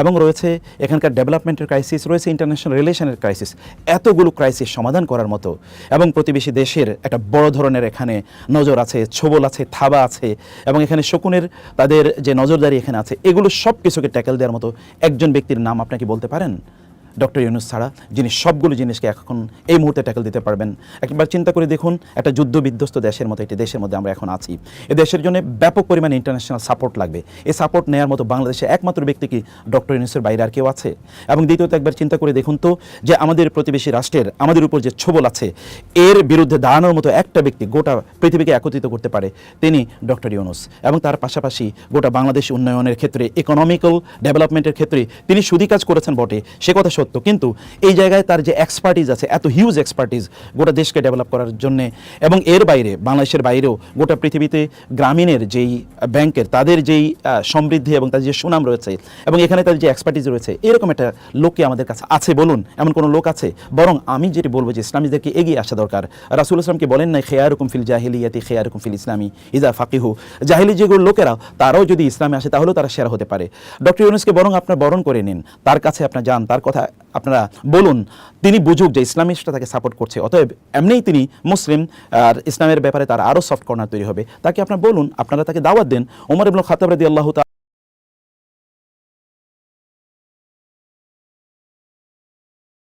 এবং রয়েছে এখানকার ডেভেলপমেন্টের ক্রাইসিস রয়েছে ইন্টারন্যাশনাল রিলেশনের ক্রাইসিস এতগুলো ক্রাইসিস সমাধান করার মতো। এবং প্রতিবেশী দেশের একটা বড় ধরনের এখানে নজর আছে, ছোবল আছে, থাবা আছে, এবং এখানে শকুনের তাদের যে নজরদারি এখানে আছে, এগুলো সব কিছুকে ট্যাকেল দেওয়ার মতো একজন ব্যক্তির নাম আপনাকে বলতে পারেন? ডক্টর ইউনুস ছাড়া, যিনি সবগুলো জিনিসকে এখন এই মুহূর্তে ট্যাকেল দিতে পারবেন। একবার চিন্তা করে দেখুন, একটা যুদ্ধ বিধ্বস্ত দেশের মতো, একটি দেশের মধ্যে আমরা এখন আছি। এ দেশের জন্য ব্যাপক পরিমাণে ইন্টারন্যাশনাল সাপোর্ট লাগবে। এই সাপোর্ট নেওয়ার মতো বাংলাদেশে একমাত্র ব্যক্তি কি ডক্টর ইউনুসের বাইরে আর কেউ আছে? এবং দ্বিতীয়ত একবার চিন্তা করে দেখুন তো, যে আমাদের প্রতিবেশী রাষ্ট্রের, আমাদের উপর যে ছবল আছে, এর বিরুদ্ধে দাঁড়ানোর মতো একটা ব্যক্তি গোটা পৃথিবীকে একত্রিত করতে পারে, তিনি ডক্টর ইউনুস। এবং তার পাশাপাশি গোটা বাংলাদেশ উন্নয়নের ক্ষেত্রে ইকোনমিক্যাল ডেভেলপমেন্টের ক্ষেত্রে, তিনি সুদী কাজ করেছেন বটে, সে কথা সত্য কিন্তু এই জায়গায় তার যে এক্সপার্টিজ আছে, এত হিউজ এক্সপার্টিজ গোটা দেশকে ডেভেলপ করার জন্য এবং এর বাইরে, বাংলাদেশের বাইরেও গোটা পৃথিবীতে গ্রামীণের যেই ব্যাংকের, তাদের যেই সমৃদ্ধি এবং তাদের যে সুনাম রয়েছে এবং এখানে তাদের যে এক্সপার্টিজ রয়েছে, এরকম একটা লোককে আমাদের কাছে আছে বলুন, এমন কোনো লোক আছে? বরং আমি যেটি বলব যে ইসলামীদেরকে এগিয়ে আসা দরকার। রাসুল ইসলামকে বলেন না খেয়ারুকুম ফিল জাহিলিয়াতি, খেয়ারুকুম ফিল ইসলামী ইজা ফাকিহু। জাহিলি যেগুলো লোকেরা, তারাও যদি ইসলামে আসে, তাহলেও তারা সেরা হতে পারে। ডক্টর ইউনুসকে বরং আপনার বরণ করে নিন। তার কাছে আপনার যান, তার কথা আপনারা বলুন, তিনি বুঝুক যে ইসলামিস্টরা তাকে সাপোর্ট করছে। অতএব এমনিই তিনি মুসলিম, আর ইসলামের ব্যাপারে তার আরও সফট কর্নার তৈরি হবে। তাকে আপনার বলুন, আপনারা তাকে দাওয়াত দেন। ওমর ইবনুল খাতাব রাদি আল্লাহ